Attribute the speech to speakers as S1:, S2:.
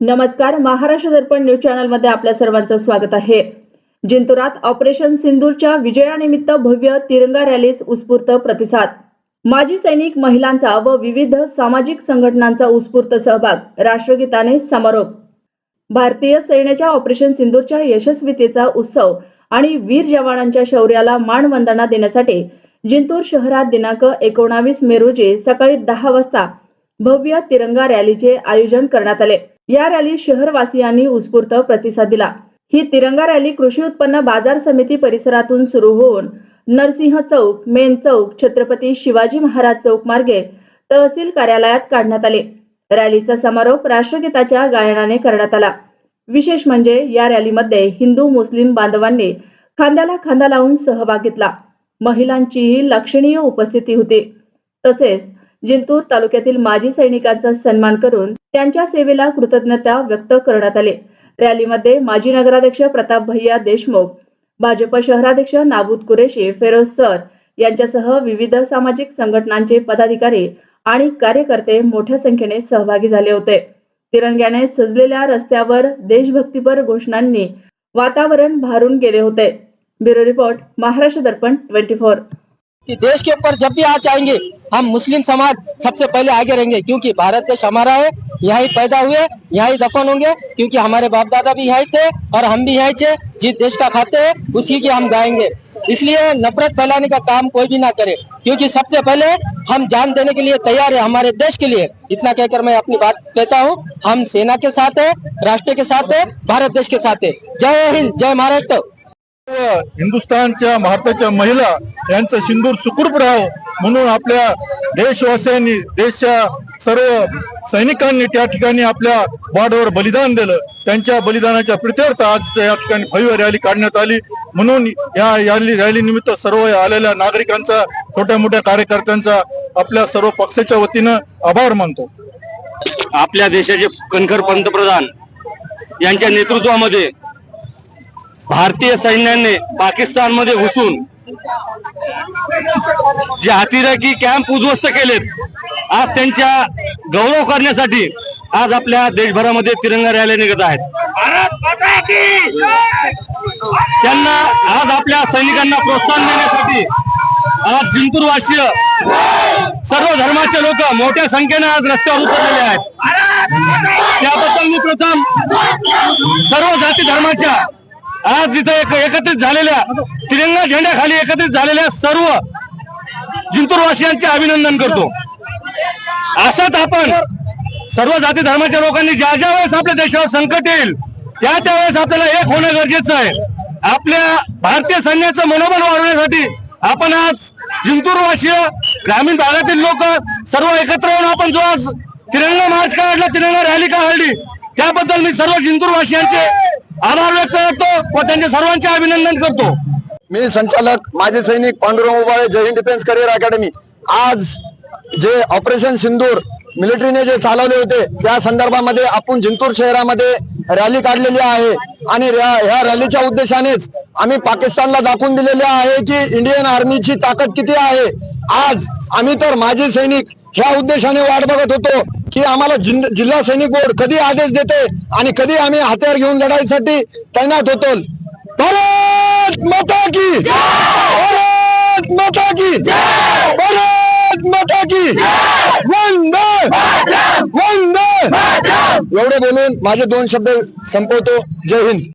S1: नमस्कार महाराष्ट्र दर्पण न्यूज चॅनलमध्ये आपल्या सर्वांचं स्वागत आहे. जिंतुरात ऑपरेशन सिंदूरच्या विजयानिमित्त भव्य तिरंगा रॅलीस उत्स्फूर्त प्रतिसाद. माजी सैनिक महिलांचा व विविध सामाजिक संघटनांचा उत्स्फूर्त सहभाग राष्ट्रगीताने समारोप. भारतीय सैन्याच्या ऑपरेशन सिंदूरच्या यशस्वीतेचा उत्सव आणि वीर जवानांच्या शौर्याला मानवंदना देण्यासाठी जिंतूर शहरात दिनांक एकोणावीस मे रोजी सकाळी दहा वाजता भव्य तिरंगा रॅलीचे आयोजन करण्यात आले. या रॅली शहरवासियांनी उत्स्फूर्त प्रतिसाद दिला. ही तिरंगा रॅली कृषी उत्पन्न बाजार समिती परिसरातून सुरू होऊन नरसिंह चौक मेन चौक छत्रपती शिवाजी महाराज चौक मार्गे तहसील कार्यालयात काढण्यात आले. रॅलीचा समारोप राष्ट्रगीताच्या गायनाने करण्यात आला. विशेष म्हणजे या रॅलीमध्ये हिंदू मुस्लिम बांधवांनी खांद्याला खांदा लावून सहभाग घेतला. महिलांचीही लक्षणीय उपस्थिती होती. तसेच जिंतूर तालुक्यातील माजी सैनिकांचा सन्मान करून त्यांच्या सेवेला कृतज्ञता व्यक्त करण्यात आले. रॅलीमध्ये माजी नगराध्यक्ष प्रताप भैया देशमुख भाजप शहराध्यक्ष नाबूद कुरेशी फेरोज सर यांच्यासह विविध सामाजिक संघटनांचे पदाधिकारी आणि कार्यकर्ते मोठ्या संख्येने सहभागी झाले होते. तिरंग्याने सजलेल्या रस्त्यावर देशभक्तीपर घोषणांनी वातावरण भारून गेले होते. Bureau report Maharashtra Darpan twenty four.
S2: कि देश के ऊपर जब भी आज आएँगे हम मुस्लिम समाज सबसे पहले आगे रहेंगे, क्योंकि भारत देश हमारा है, यहाँ ही पैदा हुए, यहाँ ही दफन होंगे, क्योंकि हमारे बाप दादा भी यहाँ थे और हम भी यहाँ थे, जिस देश का खाते हैं, उसी की हम गाएँगे। इसलिए नफरत फैलाने का काम कोई भी ना करे, क्योंकि सबसे पहले हम जान देने के लिए तैयार है हमारे देश के लिए। इतना कहकर मैं अपनी बात कहता हूँ, हम सेना के साथ है, राष्ट्र के साथ है, भारत देश के साथ है। जय हिंद, जय महाराष्ट्र।
S3: सर्व हिंदुस्थानच्या भारताच्या महिला यांचं सिंदूर सुखरूप राहावं म्हणून आपल्या देशवासियांनी देशच्या सर्व सैनिकांनी त्या ठिकाणी आपल्या बॉर्डवर बलिदान दिलं. त्यांच्या बलिदानाच्या प्रित्यर्थ आज या ठिकाणी भव्य रॅली काढण्यात आली. म्हणून या रॅली रॅलीनिमित्त सर्व आलेल्या नागरिकांचा छोट्या मोठ्या कार्यकर्त्यांचा आपल्या सर्व पक्षाच्या वतीनं आभार मानतो.
S4: आपल्या देशाचे कणखर पंतप्रधान यांच्या नेतृत्वामध्ये भारतीय सैन्याने पाकिस्तानमध्ये घुसून जे अतिरेकी कॅम्प उद्ध्वस्त केलेत आज त्यांच्या गौरव करण्यासाठी आज आपल्या देशभरामध्ये तिरंगा रॅल्या निघत आहेत. त्यांना आज आपल्या सैनिकांना प्रोत्साहन देण्यासाठी आज जिंतूरवासीय सर्व धर्माचे लोक मोठ्या संख्येने आज रस्त्यावर उतरलेले आहेत. त्याबद्दल मी प्रथम सर्व जाती धर्माच्या आज जिथे एक एकत्रित झालेल्या तिरंगा झेंड्याखाली एकत्रित झालेल्या सर्व जिंतूरवासियांचे अभिनंदन करतो. असंच आपण सर्व जाती धर्माच्या लोकांनी ज्या ज्या वेळेस आपल्या देशावर संकट येईल त्या त्यावेळेस आपल्याला एक होणं गरजेचं आहे. आपल्या भारतीय सैन्याचं मनोबल वाढवण्यासाठी आपण आज जिंतूरवासीय ग्रामीण भागातील लोक सर्व एकत्र होऊन आपण जो आज तिरंगा मार्च काढला तिरंगा रॅली काढली त्याबद्दल मी सर्व जिंतूरवासियांचे आभार व्यक्त करतो व त्यांचे सर्वांचे अभिनंदन करतो.
S5: मी संचालक माजी सैनिक Pandurang Ubale Jai Hind defence career academy. आज जे ऑपरेशन सिंदूर मिलिटरीने जे चालवले होते त्या संदर्भामध्ये आपण जिंतूर शहरामध्ये रॅली काढलेली आहे आणि ह्या- ह्या रॅलीच्या उद्देशानेच आम्ही पाकिस्तानला दाखवून दिलेले आहे की इंडियन आर्मीची ताकद किती आहे. आज आम्ही तर माजी सैनिक ह्या उद्देशाने वाट बघत होतो. की आम्हाला जिल्हा सैनिक बोर्ड कधी आदेश देते आणि कधी आम्ही हत्यार घेऊन लढाईसाठी तैनात होतो. भारत माता की भारत माता की भारत माता की वंदे एवढे बोलून माझे दोन शब्द संपवतो. जय हिंद.